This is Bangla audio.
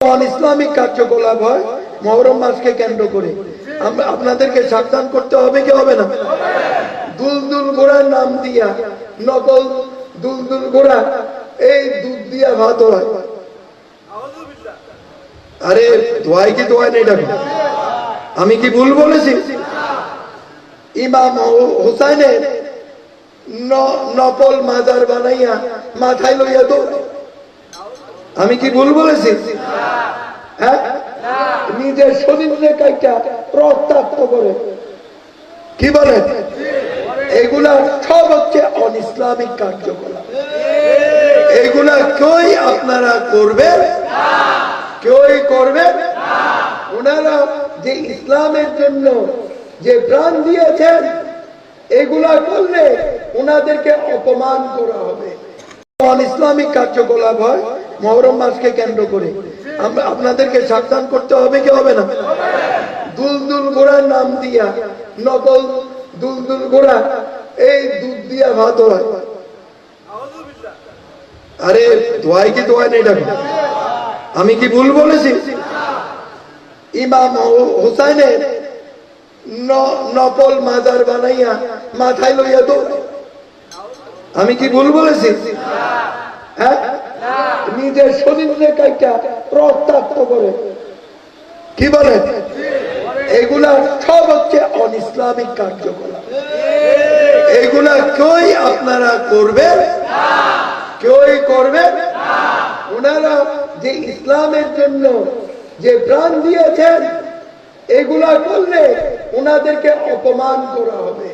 ইসলামিক কার্যকলাপ হয়, মহরম মাসকে কেন্দ্র করে। আপনাদেরকে সাবধান করতে হবে কি হবে না? দুলদুল ঘোড়ার নাম দিয়া, নকল দুলদুল ঘোড়া এই দুধ দিয়া ভাত হয়। আরে ধোয়াই কি ধোয়াই নেই ডাকো আমি কি ভুল বলেছি? ইমাম হোসাইনের নকল মাজার বানাইয়া মাথায় লইয়া দৌড়। আমি কি ভুল বলেছি? হ্যাঁ? নিজের শরীরে রক্তাক্ত করে। কি বলেন? এগুলা সব হচ্ছে অন ইসলামিক কার্যকলাপ। এগুলা কেউই আপনারা করবেন? কেউই করবেন? ওনারা যে ইসলামের জন্য যে প্রাণ দিয়েছেন, এগুলা করলে ওনাদেরকে অপমান করা হবে। অন ইসলামিক কার্যকলাপ হয়? মহরম মাসকে কেন্দ্র করে। আম- আপনাদেরকে সাবধান করতে হবে কি হবে না? দুলদুল ঘোড়ার নাম দিয়া নকল দুলদুল ঘোড়া এই দুধ দিয়া ভাত হয়। আরে ধোয়াই কি ধোয়াই নেই ডাকো আমি কি ভুল বলেছি? ইমাম হোসাইনের নকল মাজার বানাইয়া মাথায় লইয়া দৌড়। আমি কি ভুল বলেছি? হ্যাঁ? নিজের শরীরে কাইটা রক্তাক্ত করে। কি বলেন এগুলা সব হচ্ছে অন ইসলামিক কার্যকলাপ। এগুলা আপনারা করবেন? কেউই করবেন? ওনারা যে ইসলামের জন্য যে প্রাণ দিয়েছেন, এগুলা করলে ওনাদেরকে অপমান করা হবে।